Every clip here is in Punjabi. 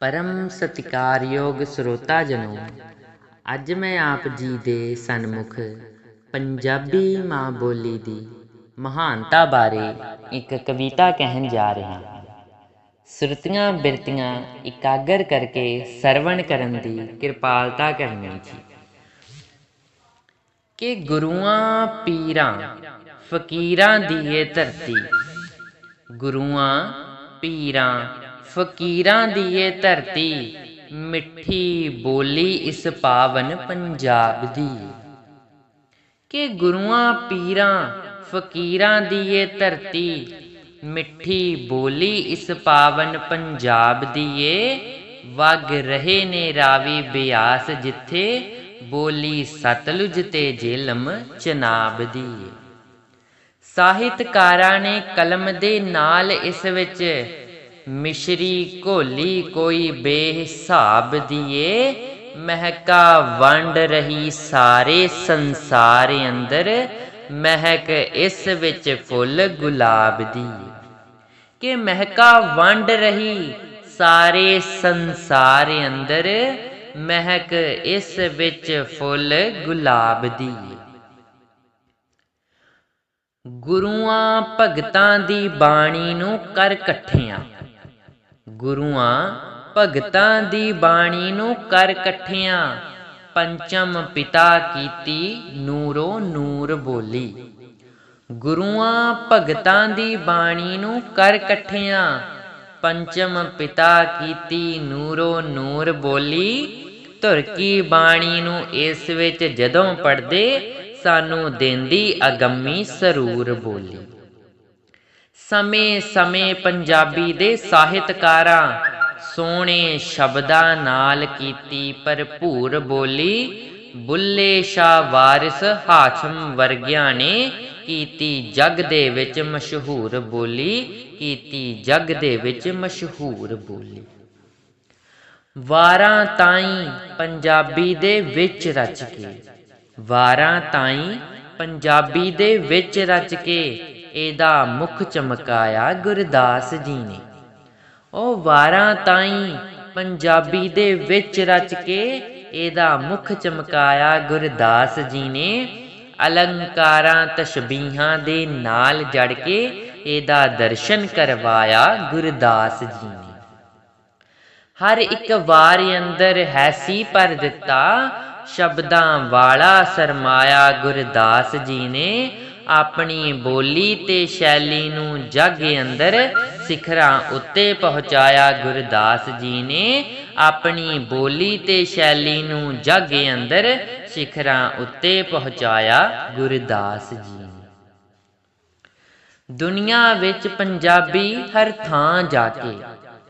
ਪਰਮ ਸਤਿਕਾਰਯੋਗ ਸਰੋਤਾ ਜਨੋ ਅੱਜ ਮੈਂ ਆਪ ਜੀ ਦੇ ਸਨਮੁਖ ਪੰਜਾਬੀ ਮਾਂ ਬੋਲੀ ਦੀ ਮਹਾਨਤਾ ਬਾਰੇ ਇੱਕ ਕਵਿਤਾ ਕਹਿਣ ਜਾ ਰਿਹਾ ਹਾਂ। ਸੁਰਤੀਆਂ ਬਿਰਤੀਆਂ ਇਕਾਗਰ ਕਰਕੇ ਸਰਵਣ ਕਰਨ ਦੀ ਕਿਰਪਾਲਤਾ ਕਰਨੀ ਜੀ। ਕਿ ਗੁਰੂਆਂ, ਪੀਰਾਂ, ਫਕੀਰਾਂ ਦੀ ਇਹ ਧਰਤੀ, ਗੁਰੂਆਂ, ਪੀਰਾਂ ਫਕੀਰਾਂ ਦੀ ਇਹ ਧਰਤੀ, ਮਿੱਠੀ ਬੋਲੀ ਇਸ ਪਾਵਨ ਪੰਜਾਬ ਦੀ ਕਿ ਗੁਰੂਆਂ, ਪੀਰਾਂ, ਫਕੀਰਾਂ ਦੀ ਇਹ ਧਰਤੀ, ਮਿੱਠੀ ਬੋਲੀ ਇਸ ਪਾਵਨ ਪੰਜਾਬ ਦੀ ਏ। ਵਗ ਰਹੇ ਨੇ ਰਾਵੀ ਬਿਆਸ ਜਿੱਥੇ ਬੋਲੀ ਸਤਲੁਜ ਤੇ ਜੇਲਮ ਚਨਾਬ ਦੀ ਸਾਹਿਤਕਾਰਾਂ ਨੇ ਕਲਮ ਦੇ ਨਾਲ ਇਸ ਵਿੱਚ ਮਿਸ਼ਰੀ ਘੋਲੀ ਕੋਈ ਬੇਹਿਸਾਬ ਦੀਏ, ਮਹਿਕਾ ਵੰਡ ਰਹੀ ਸਾਰੇ ਸੰਸਾਰ ਅੰਦਰ, ਮਹਿਕ ਇਸ ਵਿੱਚ ਫੁੱਲ ਗੁਲਾਬ ਦੀ ਕਿ ਮਹਿਕਾ ਵੰਡ ਰਹੀ ਸਾਰੇ ਸੰਸਾਰ ਅੰਦਰ, ਮਹਿਕ ਇਸ ਵਿੱਚ ਫੁੱਲ ਗੁਲਾਬ ਦੀ ਗੁਰੂਆਂ ਭਗਤਾਂ ਦੀ ਬਾਣੀ ਨੂੰ ਕਰ ਇਕੱਠਿਆਂ। ਗੁਰੂਆਂ, ਭਗਤਾਂ ਦੀ ਬਾਣੀ ਨੂੰ ਕਰ ਇਕੱਠਿਆਂ, ਪੰਚਮ ਪਿਤਾ ਕੀਤੀ ਨੂਰੋ ਨੂਰ ਬੋਲੀ। ਗੁਰੂਆਂ, ਭਗਤਾਂ ਦੀ ਬਾਣੀ ਨੂੰ ਕਰ ਇਕੱਠਿਆਂ, ਪੰਚਮ ਪਿਤਾ ਕੀਤੀ ਨੂਰੋ ਨੂਰ ਬੋਲੀ। ਧੁਰ ਕੀ ਬਾਣੀ ਨੂੰ ਇਸ ਵਿੱਚ ਜਦੋਂ ਪੜਦੇ ਸਾਨੂੰ ਦਿੰਦੀ ਅਗੰਮੀ ਸਰੂਰ ਬੋਲੀ। ਸਮੇਂ ਸਮੇਂ ਪੰਜਾਬੀ ਦੇ ਸਾਹਿਤਕਾਰਾਂ, ਸੋਹਣੇ ਸ਼ਬਦਾਂ ਨਾਲ ਕੀਤੀ ਭਰਪੂਰ ਬੋਲੀ, ਬੁੱਲੇ ਸ਼ਾ ਵਾਰਿਸ ਹਾਸ਼ਮ ਵਰਗਿਆਂ ਨੇ ਕੀਤੀ ਜਗ ਦੇ ਵਿੱਚ ਮਸ਼ਹੂਰ ਬੋਲੀ, ਕੀਤੀ ਜਗ ਦੇ ਵਿੱਚ ਮਸ਼ਹੂਰ ਬੋਲੀ। ਵਾਰਾਂ ਤਾਈ ਪੰਜਾਬੀ ਦੇ ਵਿੱਚ ਰਚ ਕੇ, ਵਾਰਾਂ ਤਾਈ ਪੰਜਾਬੀ ਦੇ ਵਿੱਚ ਰਚ ਕੇ ਇਹਦਾ ਮੁਖ ਚਮਕਾਇਆ ਗੁਰਦਾਸ ਜੀ ਨੇ। ਉਹ ਵਾਰਾਂ ਤਾਈ ਪੰਜਾਬੀ ਦੇ ਵਿੱਚ ਰਚ ਕੇ ਇਹਦਾ ਮੁਖ ਚਮਕਾਇਆ ਗੁਰਦਾਸ ਜੀ ਨੇ, ਅਲੰਕਾਰਾਂ ਤਸ਼ਬੀਹਾਂ ਦੇ ਨਾਲ ਜੜ ਕੇ ਇਹਦਾ ਦਰਸ਼ਨ ਕਰਵਾਇਆ ਗੁਰਦਾਸ ਜੀ ਨੇ। ਹਰ ਇੱਕ ਵਾਰ ਅੰਦਰ ਹੈਸੀ ਪਰ ਦਿੱਤਾ, ਸ਼ਬਦਾਂ ਵਾਲਾ ਸਰਮਾਇਆ ਗੁਰਦਾਸ ਜੀ ਨੇ ਆਪਣੀ ਬੋਲੀ ਤੇ ਸ਼ੈਲੀ ਨੂੰ ਜਗ ਅੰਦਰ ਸਿਖਰਾਂ ਉੱਤੇ ਪਹੁੰਚਾਇਆ ਗੁਰਦਾਸ ਜੀ ਨੇ, ਆਪਣੀ ਬੋਲੀ ਤੇ ਸ਼ੈਲੀ ਨੂੰ ਜਗ ਅੰਦਰ ਸਿਖਰਾਂ ਉੱਤੇ ਪਹੁੰਚਾਇਆ ਗੁਰਦਾਸ ਜੀ ਨੇ। ਦੁਨੀਆ ਵਿੱਚ ਪੰਜਾਬੀ ਹਰ ਥਾਂ ਜਾ ਕੇ,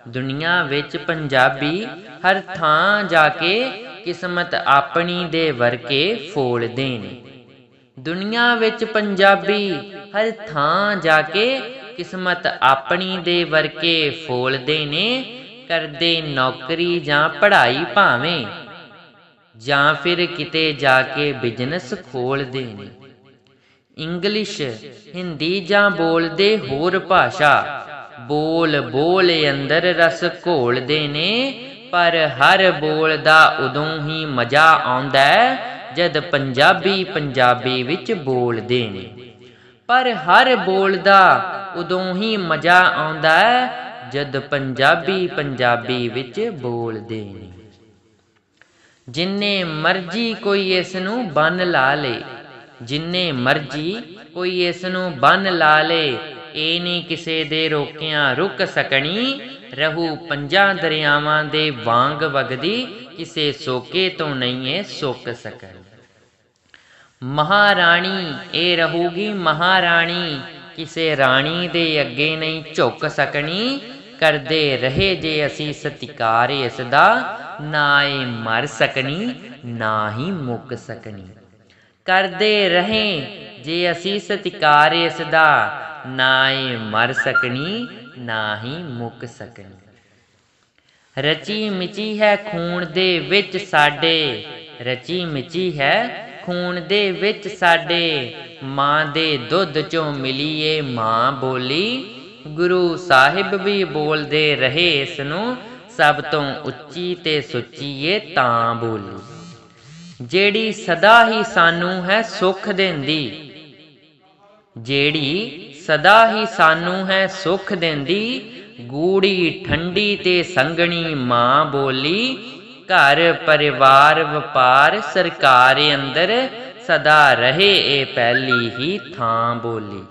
ਦੁਨੀਆ ਵਿੱਚ ਪੰਜਾਬੀ ਹਰ ਥਾਂ ਜਾ ਕੇ ਕਿਸਮਤ ਆਪਣੀ ਦੇ ਵਰਕੇ ਫੋਲਦੇ ਨੇ। ਦੁਨੀਆ ਵਿੱਚ ਪੰਜਾਬੀ ਹਰ ਥਾਂ ਜਾ ਕੇ ਕਿਸਮਤ ਆਪਣੀ ਦੇ ਵਰਕੇ ਫੋਲਦੇ ਨੇ, ਕਰਦੇ ਨੌਕਰੀ ਜਾਂ ਪੜ੍ਹਾਈ ਭਾਵੇਂ, ਜਾਂ ਫਿਰ ਕਿਤੇ ਜਾ ਕੇ ਬਿਜ਼ਨਸ ਖੋਲਦੇ ਨੇ। ਇੰਗਲਿਸ਼ ਹਿੰਦੀ ਜਾਂ ਬੋਲਦੇ ਹੋਰ ਭਾਸ਼ਾ ਬੋਲ ਬੋਲ ਅੰਦਰ ਰਸ ਘੋਲਦੇ ਨੇ, ਪਰ ਹਰ ਬੋਲ ਦਾ ਉਦੋਂ ਹੀ ਮਜ਼ਾ ਆਉਂਦਾ ਜਦ ਪੰਜਾਬੀ ਪੰਜਾਬੀ ਵਿੱਚ ਬੋਲਦੇ ਨੇ। ਪਰ ਹਰ ਬੋਲ ਦਾ ਉਦੋਂ ਹੀ ਮਜ਼ਾ ਆਉਂਦਾ ਹੈ, ਜਦ ਪੰਜਾਬੀ ਪੰਜਾਬੀ ਵਿੱਚ ਬੋਲਦੇ ਨੇ। ਜਿੰਨੇ ਮਰਜ਼ੀ ਕੋਈ ਇਸ ਨੂੰ ਬੰਨ ਲਾ ਲੇ, ਜਿੰਨੇ ਮਰਜ਼ੀ ਕੋਈ ਇਸ ਨੂੰ ਬੰਨ ਲਾ ਲੇ ਇਹ ਨਹੀਂ ਕਿਸੇ ਦੇ ਰੋਕਿਆਂ ਰੁਕ ਸਕਣੀ, ਰਹੂ ਪੰਜਾਂ ਦਰਿਆਵਾਂ ਦੇ ਵਾਂਗ ਵਗਦੀ, ਕਿਸੇ ਸੋਕੇ ਤੋਂ ਨਹੀਂ ਏ ਸੁੱਕ ਸਕਣ। ਮਹਾਰਾਣੀ, ਇਹ ਰਹੂਗੀ ਮਹਾਰਾਣੀ। ਕਿਸੇ ਰਾਣੀ ਦੇ ਅੱਗੇ ਨਹੀਂ ਝੁਕ ਸਕਣੀ। ਕਰਦੇ ਰਹੇ ਜੇ ਅਸੀਂ ਸਤਿਕਾਰ ਇਸ ਦਾ, ਨਾ ਏ ਮਰ ਸਕਣੀ, ਨਾ ਹੀ ਮੁੱਕ ਸਕਣੀ। ਕਰਦੇ ਰਹੇ ਜੇ ਅਸੀਂ ਸਤਿਕਾਰ ਇਸ ਦਾ, ਨਾ ਏ ਮਰ ਸਕਣੀ, ਨਾ ਹੀ ਮੁੱਕ ਸਕਣੀ। ਰਚੀ ਮਿਚੀ ਹੈ ਖੂਨ ਦੇ ਵਿੱਚ ਸਾਡੇ। ਰਚੀ ਮਿਚੀ ਹੈ ਖੂਨ ਦੇ ਵਿੱਚ ਸਾਡੇ ਮਾਂ ਦੇ ਦੁੱਧ ਚੋਂ ਮਿਲੀ ਮਾਂ ਬੋਲੀ। ਗੁਰੂ ਸਾਹਿਬ ਵੀ ਬੋਲਦੇ ਰਹੇ ਇਸ ਨੂੰ ਸਭ ਤੋਂ ਉੱਚੀ ਤੇ ਸੁੱਚੀ ਏ ਤਾਂ ਬੋਲੀ। ਜਿਹੜੀ ਸਦਾ ਹੀ ਸਾਨੂੰ ਹੈ ਸੁਖ ਦਿੰਦੀ, ਜਿਹੜੀ ਸਦਾ ਹੀ ਸਾਨੂੰ ਹੈ ਸੁਖ ਦਿੰਦੀ, ਗੂੜੀ ਠੰਡੀ ਤੇ ਸੰਗਣੀ ਮਾਂ ਬੋਲੀ ਘਰ, ਪਰਿਵਾਰ, ਵਪਾਰ, ਸਰਕਾਰ ਅੰਦਰ ਸਦਾ ਰਹੇ ਇਹ ਪਹਿਲੀ ਹੀ ਥਾਂ ਬੋਲੀ।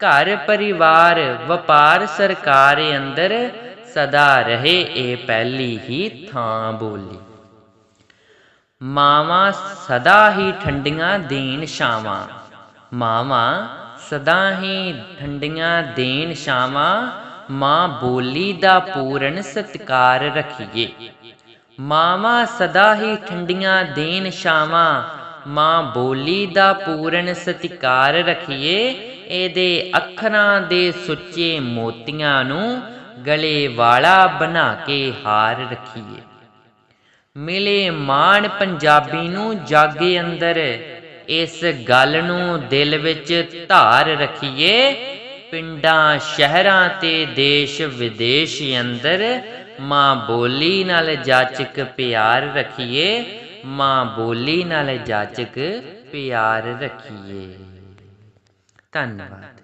ਘਰ, ਪਰਿਵਾਰ, ਵਪਾਰ, ਸਰਕਾਰ ਅੰਦਰ ਸਦਾ ਰਹੇ ਇਹ ਪਹਿਲੀ ਹੀ ਥਾਂ ਬੋਲੀ। ਮਾਵਾਂ ਸਦਾ ਹੀ ਠੰਡੀਆਂ ਦੇਣ ਛਾਵਾਂ। ਮਾਵਾਂ ਸਦਾ ਹੀ ਠੰਡੀਆਂ ਦੇਣ ਛਾਵਾਂ। ਮਾਂ ਬੋਲੀ ਦਾ ਪੂਰਨ ਸਤਿਕਾਰ ਰੱਖੀਏ। ਮਾਵਾਂ ਸਦਾ ਹੀ ਠੰਡੀਆਂ ਦੇਣ ਸ਼ਾਵਾਂ ਮਾਂ ਬੋਲੀ ਦਾ ਪੂਰਨ ਸਤਿਕਾਰ ਰੱਖੀਏ, ਇਹਦੇ ਅੱਖਰਾਂ ਦੇ ਸੁੱਚੇ ਮੋਤੀਆਂ ਨੂੰ ਗਲੇ ਵਾਲਾ ਬਣਾ ਕੇ ਹਾਰ ਰੱਖੀਏ। ਮਿਲੇ ਮਾਣ ਪੰਜਾਬੀ ਨੂੰ ਜਾਗੇ ਅੰਦਰ, ਇਸ ਗੱਲ ਨੂੰ ਦਿਲ ਵਿੱਚ ਧਾਰ ਰਖੀਏ। ਪਿੰਡਾਂ, ਸ਼ਹਿਰਾਂ ਤੇ ਦੇਸ਼ ਵਿਦੇਸ਼ ਅੰਦਰ ਮਾਂ ਬੋਲੀ ਨਾਲ ਜਾਚਕ ਪਿਆਰ ਰੱਖੀਏ ਮਾਂ ਬੋਲੀ ਨਾਲ ਜਾਚਕ ਪਿਆਰ ਰੱਖੀਏ। ਧੰਨਵਾਦ।